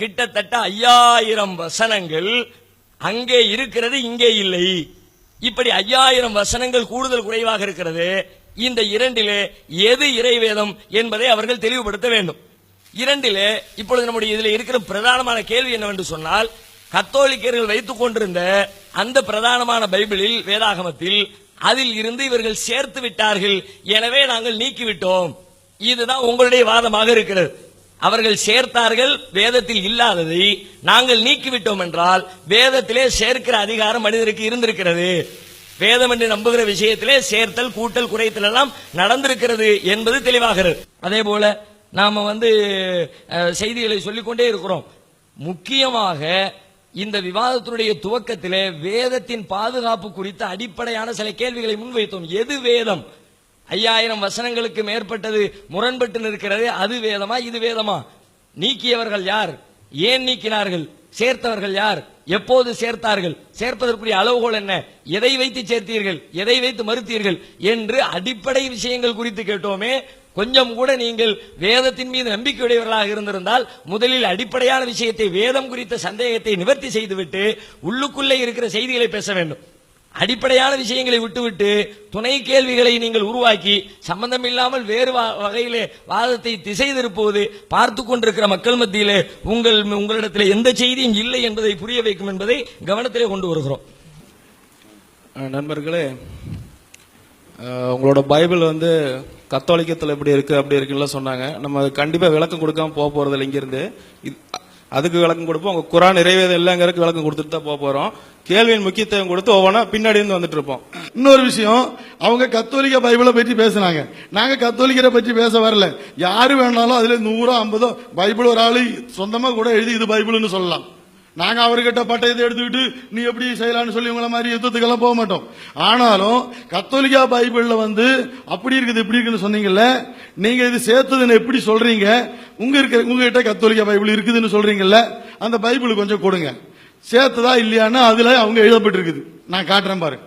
கிட்டத்தட்ட ஐயாயிரம் வசனங்கள் அங்கே இருக்கிறது இங்கே இல்லை. இப்படி ஐயாயிரம் வசனங்கள் கூடுதல் குறைவாக இருக்கிறது. இந்த இரண்டிலே எது இறைவேதம் என்பதை அவர்கள் தெளிவுபடுத்த வேண்டும். இரண்டிலே இப்பொழுது நம்முடைய இதில் இருக்கிற பிரதானமான கேள்வி என்னவென்று சொன்னால் கத்தோலிக்கர்கள் வைத்துக் கொண்டிருந்த அந்த பிரதானமான பைபிளில் வேதாகமத்தில் அதில் இருந்து இவர்கள் சேர்த்து விட்டார்கள். எனவே நாங்கள் நீக்கிவிட்டோம். இதுதான் உங்களுடைய வாதமாக இருக்கிறது. அவர்கள் சேர்த்தார்கள் வேதத்தில் இல்லாததை நாங்கள் நீக்கிவிட்டோம் என்றால் வேதத்திலே சேர்க்கிற அதிகாரம் மனிதருக்கு இருந்திருக்கிறது. வேதம் என்று நம்புகிற விஷயத்திலே சேர்த்தல் கூட்டல் குறைத்தல் எல்லாம் நடந்திருக்கிறது என்பது தெளிவாகிறது. அதே போல நாம வந்து செய்திகளை சொல்லிக்கொண்டே இருக்கிறோம். முக்கியமாக இந்த விவாதத்தினுடைய துவக்கத்திலே வேதத்தின் பாதுகாப்பு குறித்த அடிப்படையான சில கேள்விகளை முன்வைத்தோம். எது வேதம்? ஐயாயிரம் வசனங்களுக்கு மேற்பட்டது முரண்பட்டு நிற்கிறது. அது வேதமா? இது வேதமா? நீக்கியவர்கள் யார்? ஏன் நீக்கினார்கள்? சேர்த்தவர்கள் யார்? எப்போது சேர்த்தார்கள்? சேர்ப்பதற்குரிய அளவுகோல் என்ன? எதை வைத்து சேர்த்தீர்கள்? எதை வைத்து மறுத்தீர்கள்? என்று அடிப்படை விஷயங்கள் குறித்து கேட்டோமே கொஞ்சம் கூட நீங்கள் வேதத்தின் மீது நம்பிக்கையுடையவர்களாக இருந்திருந்தால் முதலில் அடிப்படையான விஷயத்தை வேதம் குறித்த சந்தேகத்தை நிவர்த்தி செய்துவிட்டு உள்ளுக்குள்ளே இருக்கிற செய்திகளை பேச வேண்டும். அடிப்படையான விஷயங்களை விட்டுவிட்டு துணை கேள்விகளை நீங்கள் உருவாக்கி சம்பந்தமில்லாமல் வேறு வா- வகையிலே வாதத்தை திசை திருப்புவது பார்த்து கொண்டிருக்கிற மக்கள் மத்தியிலே உங்கள் உங்களிடத்தில் எந்த செய்தியும் இல்லை என்பதை புரிய வைக்கும் என்பதை கவனத்திலே கொண்டு வருகிறோம். நண்பர்களே உங்களோட பைபிள் வந்து கத்தோலிக்கத்தில் எப்படி இருக்கு அப்படி இருக்குன்னு சொன்னாங்க. நம்ம கண்டிப்பாக விளக்கம் கொடுக்காம போக போறது இல்லை இங்கிருந்து அதுக்கு விளக்கம் கொடுப்போம். உங்க குரான் நிறைவேதம் இல்லைங்கிறதுக்கு விளக்கம் கொடுத்துட்டு தான் போக போறோம். கேள்வியின் முக்கியத்துவம் கொடுத்து ஒவ்வொன்றா பின்னாடி இருந்து வந்துட்டு இருப்போம். இன்னொரு விஷயம் அவங்க கத்தோலிக்க பைபிளை பற்றி பேசுனாங்க. நாங்க கத்தோலிக்கரை பற்றி பேச வரல. யாரு வேணாலும் அதுல நூறோ ஐம்பதோ பைபிள் ஒரு ஆளு சொந்தமா கூட எழுதி இது பைபிள்னு சொல்லலாம். நாங்க அவர்கிட்ட பட்டயத்தை எடுத்துக்கிட்டு நீ எப்படி செய்யலாம்னு சொல்லி உங்களை மாதிரி யுத்தத்துக்கெல்லாம் போக மாட்டோம். ஆனாலும் கத்தோலிக்கா பைபிள்ல வந்து அப்படி இருக்குது இப்படி இருக்குன்னு சொன்னீங்கல்ல. நீங்க இது சேர்த்ததுன்னு எப்படி சொல்றீங்க? உங்க இருக்கிற உங்ககிட்ட கத்தோலிக்க பைபிள் இருக்குதுன்னு சொல்றீங்கல்ல அந்த பைபிள் கொஞ்சம் கொடுங்க. சேர்த்ததா இல்லையான்னு அதுல அவங்க எழுதப்பட்டிருக்குது. நான் காட்டுறேன் பாருங்க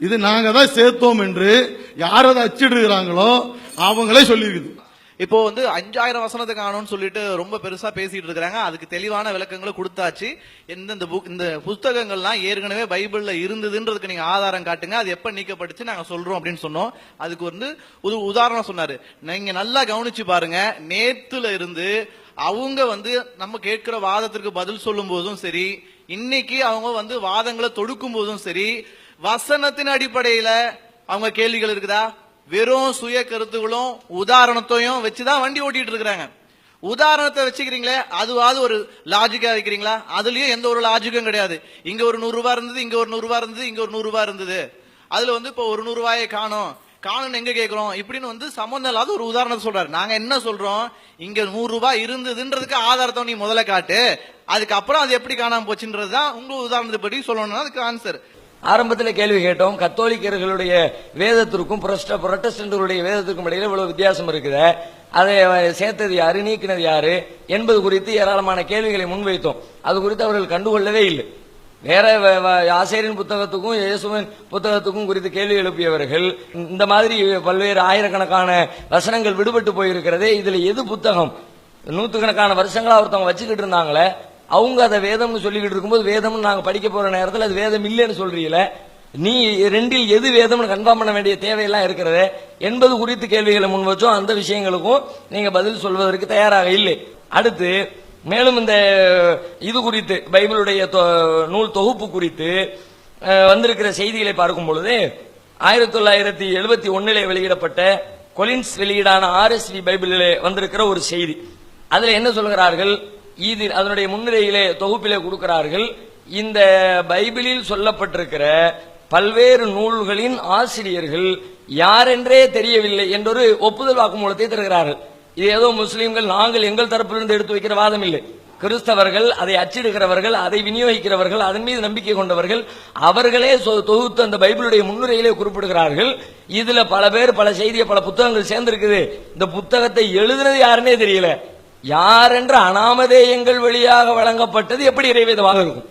இது நாங்க தான் சேர்த்தோம் என்று யாரதை அச்சிடுகிறாங்களோ அவங்களே சொல்லியிருக்குது. இப்போ வந்து அஞ்சாயிரம் வசனத்தை காணும்னு சொல்லிட்டு ரொம்ப பெருசா பேசிட்டு இருக்கிறாங்க. அதுக்கு தெளிவான விளக்கங்களை கொடுத்தாச்சு. எந்தெந்த புக் இந்த புஸ்தகங்கள்லாம் ஏற்கனவே பைபிள்ல இருந்ததுன்றதுக்கு நீங்க ஆதாரம் காட்டுங்க. அது எப்ப நீக்கப்பட்டுச்சு நாங்க சொல்றோம் அப்படின்னு சொன்னோம். அதுக்கு வந்து ஒரு உதாரணம் சொன்னாரு. நீங்க நல்லா கவனிச்சு பாருங்க. நேத்துல இருந்து அவங்க வந்து நம்ம கேட்கிற வாதத்திற்கு பதில் சொல்லும் போதும் சரி இன்னைக்கு அவங்க வந்து வாதங்களை தொடுக்கும் போதும் சரி வசனத்தின் அடிப்படையில அவங்க கேள்விகள் இருக்குதா? வெறும் சுய கருத்துகளும் உதாரணத்தையும் வச்சுதான் வண்டி ஓட்டிட்டு இருக்கிறாங்க உதாரணத்தை வச்சுக்கிறீங்களே அதுவாது ஒரு லாஜிக்கா வைக்கிறீங்களா? அதுலயும் எந்த ஒரு லாஜிக்கும் கிடையாது. இங்க ஒரு நூறு ரூபாய் இருந்தது இங்க ஒரு நூறு ரூபாய் இருந்தது இங்க ஒரு நூறு ரூபாய் இருந்தது. அதுல வந்து இப்போ ஒரு நூறு ரூபாயை காணும். காணும் எங்க கேட்கிறோம் இப்படின்னு வந்து சம்பந்தம் இல்லாத ஒரு உதாரணத்தை சொல்றாரு. நாங்க என்ன சொல்றோம்? இங்க நூறு ரூபாய் இருந்ததுன்றதுக்கு ஆதாரத்தை நீ முதல்ல காட்டு. அதுக்கப்புறம் அது எப்படி காணாம போச்சுன்றதுதான் உங்க உதாரணத்தை படி சொல்லணும்னா அதுக்கு ஆன்சர் ஆரம்பத்தில் கேள்வி கேட்டோம். கத்தோலிக்கர்களுடைய வேதத்திற்கும் புரஸ்ட- வேதத்திற்கும் இடையில இவ்வளவு வித்தியாசம் இருக்குது. அதை சேர்த்தது யாரு நீக்கினது யாரு? என்பது குறித்து ஏராளமான கேள்விகளை முன்வைத்தோம். அது குறித்து அவர்கள் கண்டுகொள்ளவே இல்லை. வேற ஆசிரியரின் புத்தகத்துக்கும் இயேசுவின் புத்தகத்துக்கும் குறித்து கேள்வி எழுப்பியவர்கள் இந்த மாதிரி பல்வேறு ஆயிரக்கணக்கான வசனங்கள் விடுபட்டு போயிருக்கிறதே இதுல எது புத்தகம்? நூத்துக்கணக்கான வருஷங்களா ஒருத்தவங்க வச்சுக்கிட்டு இருந்தாங்களே அவங்க அதை வேதம்னு சொல்லிக்கிட்டு இருக்கும்போது வேதம்னு நாங்கள் படிக்க போகிற நேரத்தில் அது வேதம் இல்லைன்னு சொல்கிறீங்கள நீ ரெண்டில் எது வேதம்னு கன்ஃபார்ம் பண்ண வேண்டிய தேவையெல்லாம் இருக்கிறது? என்பது குறித்து கேள்விகளை முன் வச்சோம் அந்த விஷயங்களுக்கும் நீங்கள் பதில் சொல்வதற்கு தயாராக இல்லை. அடுத்து மேலும் இந்த இது குறித்து பைபிளுடைய தொ- நூல் தொகுப்பு குறித்து வந்திருக்கிற செய்திகளை பார்க்கும் பொழுது ஆயிரத்தி தொள்ளாயிரத்தி எழுபத்தி ஒன்னிலே வெளியிடப்பட்ட கொலின்ஸ் வெளியீடான ஆர்எஸ்வி பைபிளிலே வந்திருக்கிற ஒரு செய்தி. அதில் என்ன சொல்கிறார்கள்? இது அதனுடைய முன்னிலையிலே தொகுப்பிலே கொடுக்கிறார்கள். இந்த பைபிளில் சொல்லப்பட்டிருக்கிற பல்வேறு நூல்களின் ஆசிரியர்கள் யாரென்றே தெரியவில்லை என்றொரு ஒப்புதல் வாக்குமூலத்தை தருகிறார்கள். இது ஏதோ முஸ்லீம்கள் நாங்கள் எங்கள் தரப்பிலிருந்து எடுத்து வைக்கிற வாதம் இல்லை கிறிஸ்தவர்கள் அதை அச்சிடுகிறவர்கள் அதை விநியோகிக்கிறவர்கள் அதன் மீது நம்பிக்கை கொண்டவர்கள் அவர்களே தொகுத்து அந்த பைபிளுடைய முன்னுரையிலே குறிப்பிடுகிறார்கள். இதுல பல பேர் பல செய்தியை பல புத்தகங்கள் சேர்ந்திருக்குது. இந்த புத்தகத்தை எழுதுனது யாருன்னே தெரியல. யாரென்ற அனாமதேயங்கள் வழியாக வழங்கப்பட்டது எப்படி இறைவேதமாக இருக்கும்?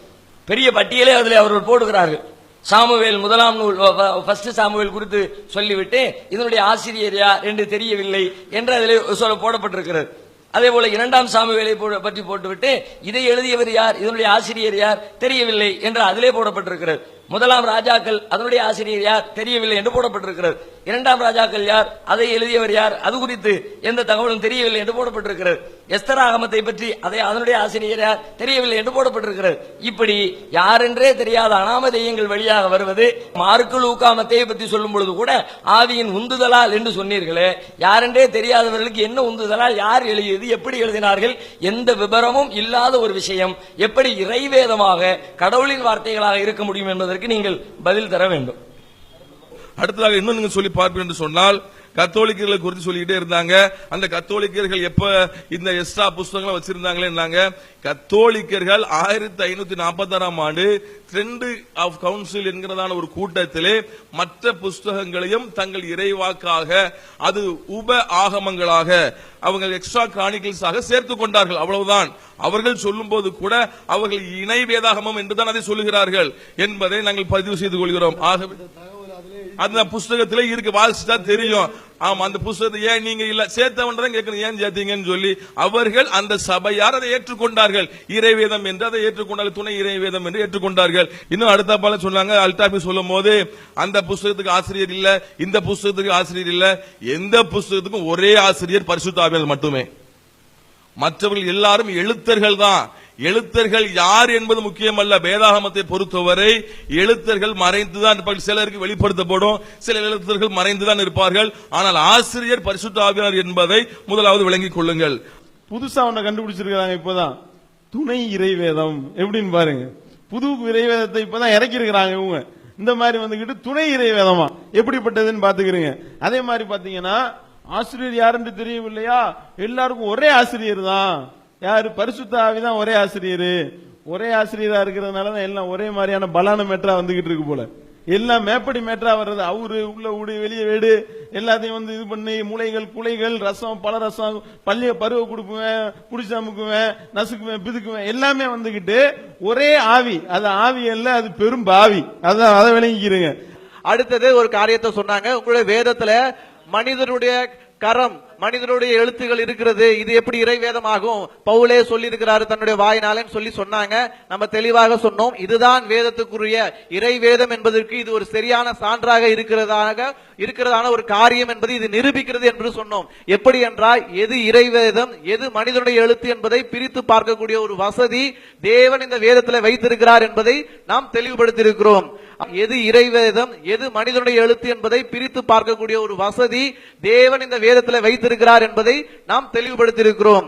பெரிய பட்டியலே அதில் அவர்கள் போடுகிறார்கள். சாமுவேல் முதலாம் நூல் ஃபர்ஸ்ட் சாமுவேல் குறித்து சொல்லிவிட்டு இதனுடைய ஆசிரியர் யார் என்று தெரியவில்லை என்று அதில் சொல்ல போடப்பட்டிருக்கிறது. அதே போல இரண்டாம் சாமுவேலை போ- பற்றி போட்டுவிட்டு இதை எழுதியவர் யார் இதனுடைய ஆசிரியர் யார் தெரியவில்லை என்று அதிலே போடப்பட்டிருக்கிறது. முதலாம் ராஜாக்கள் அதனுடைய ஆசிரியர் யார்? தெரியவில்லை என்று போடப்பட்டிருக்கிறது. இரண்டாம் ராஜாக்கள் யார்? அதை எழுதியவர் யார்? அது குறித்து எந்த தகவலும் தெரியவில்லை என்று போடப்பட்டிருக்கிறது. எஸ்தராகமத்தை பற்றி அதை அதனுடைய ஆசிரியர் யார்? தெரியவில்லை என்று போடப்பட்டிருக்கிறது. இப்படி யாரென்றே தெரியாத அனாம தெய்யங்கள் வழியாக வருவது மார்க்கு லூக்காமத்தை பற்றி சொல்லும் பொழுது கூட ஆவியின் உந்துதலால் என்று சொன்னீர்களே யாரென்றே தெரியாதவர்களுக்கு என்ன உந்துதலால் யார் எழுதியது எப்படி எழுதினார்கள் எந்த விபரமும் இல்லாத ஒரு விஷயம் எப்படி இறைவேதமாக கடவுளின் வார்த்தைகளாக இருக்க முடியும் என்பதற்கு நீங்கள் பதில் தர வேண்டும். அடுத்ததாக இன்னும் நீங்கள் சொல்லி பார்ப்பீர்கள் என்று சொன்னால் கத்தோலிக்கர்களை குறித்து சொல்லிக்கிட்டே இருந்தாங்க. அந்த கத்தோலிக்கர்கள் எப்ப இந்த எஸ்ரா புஸ்தகங்களை வச்சிருந்தாங்களேன்னாங்க கத்தோலிக்கர்கள் ஆயிரத்தி ஐநூத்தி நாற்பத்தி ஆறாம் ஆண்டு ட்ரெண்டு ஆஃப் கவுன்சில் என்கிறதான ஒரு கூட்டத்திலே மற்ற புஸ்தகங்களையும் தங்கள் இறைவாக்காக அது உப ஆகமங்களாக அவங்க எக்ஸ்ட்ரா காணிக்கல்ஸாக சேர்த்து கொண்டார்கள். அவ்வளவுதான். அவர்கள் சொல்லும்போது கூட அவர்கள் இணை வேதாகமம் என்றுதான் அதை சொல்லுகிறார்கள் என்பதை நாங்கள் பதிவு செய்து கொள்கிறோம். ஆகவே அந்த புஸ்தகத்துல இருக்கு. வாசிச்சா தெரியும். ஆமா அந்த புஸ்தகத்தை ஏன் நீங்க இல்ல? சேர்த்தவன் தான் கேட்கணும். ஏன் சேர்த்தீங்கன்னு சொல்லி அவர்கள் அந்த சபையார் அதை ஏற்றுக்கொண்டார்கள். இறைவேதம் என்று அதை ஏற்றுக்கொண்டார்கள். துணை இறைவேதம் என்று ஏற்றுக்கொண்டார்கள். இன்னும் அடுத்த பால சொன்னாங்க அல்டாபி சொல்லும் போது அந்த புஸ்தகத்துக்கு ஆசிரியர் இல்ல இந்த புஸ்தகத்துக்கு ஆசிரியர் இல்ல எந்த புஸ்தகத்துக்கும் ஒரே ஆசிரியர் பரிசுத்தாவியல் மட்டுமே. மற்றவர்கள் எல்லாரும் எழுத்தர்கள் தான் எழுத்தர்கள் யார் என்பது முக்கியமல்ல. வேதாகமத்தை பொறுத்தவரை எழுத்தர்கள் மறைந்துதான் இருப்பார்கள். சிலருக்கு வெளிப்படுத்தப்படும். சில எழுத்தர்கள் மறைந்துதான் இருப்பார்கள். ஆனால் ஆசிரியர் பரிசுத்த ஆவியார் என்பதை முதலாவது விளங்கிக் கொள்ளுங்கள். புதுசா ஒன்ன கண்டுபிடிச்சிருக்கிறாங்க இப்பதான். துணை இறைவேதம். எப்படின்னு பாருங்க. புது இறைவேதத்தை இப்பதான் இறக்கி இருக்கிறாங்க இவங்க. இந்த மாதிரி வந்துகிட்டு துணை இறைவேதமா? எப்படிப்பட்டதுன்னு பாத்துக்கிறீங்க அதே மாதிரி பாத்தீங்கன்னா ஆசிரியர் யாருன்னு தெரியவில்லையா எல்லாருக்கும் ஒரே ஆசிரியர் தான். யாரு? பரிசுத்த ஆவி தான் ஒரே ஆசிரியர். ஒரே ஆசிரியரா இருக்கிறதுனால தான் எல்லாம் ஒரே மாதிரியான பலான மேட்டரா வந்துகிட்டு இருக்கு போல. எல்லாம் மேப்படி மேட்டரா வர்றது. அவரு உள்ள ஊடு வெளியே வீடு எல்லாத்தையும் வந்து இது பண்ணி மூளைகள் குலைகள் ரசம் பல ரசம் பள்ளிய பருவ கொடுப்புவேன் புடிச்சு அமுக்குவேன் நசுக்குவேன் பிதுக்குவேன் எல்லாமே வந்துகிட்டு ஒரே ஆவி. அது ஆவி அல்ல அது பெரும் பாவி. அதான் அதை விளங்கிக்கிறீங்க. அடுத்தது ஒரு காரியத்தை சொன்னாங்க. உங்களுடைய வேதத்துல மனிதனுடைய கரம் மனிதனுடைய எழுத்துகள் இருக்கிறது. இது எப்படி இறைவேதமாகும்? பவுலே சொல்லி இருக்கிறாரு தன்னுடைய வாயினாலேன்னு சொல்லி சொன்னாங்க. நம்ம தெளிவாக சொன்னோம். இதுதான் வேதத்துக்குரிய இறைவேதம் என்பதற்கு இது ஒரு சரியான சான்றாக இருக்கிறதாக இருக்கிறதான ஒரு காரியம் என்பது இது நிரூபிக்கிறது என்று சொன்னோம். எப்படி என்றால் எது இறைவேதம் எது மனிதனுடைய எழுத்து என்பதை பிரித்து பார்க்கக்கூடிய ஒரு வசதி தேவன் இந்த வேதத்தில் வைத்திருக்கிறார் என்பதை நாம் தெளிவுபடுத்தியிருக்கிறோம். எது இறைவேதம் எது மனிதனுடைய எழுத்து என்பதை பிரித்து பார்க்கக்கூடிய ஒரு வசதி தேவன் இந்த வேதத்தில் வைத்திருக்கிறார் என்பதை நாம் தெளிவுபடுத்தியிருக்கிறோம்.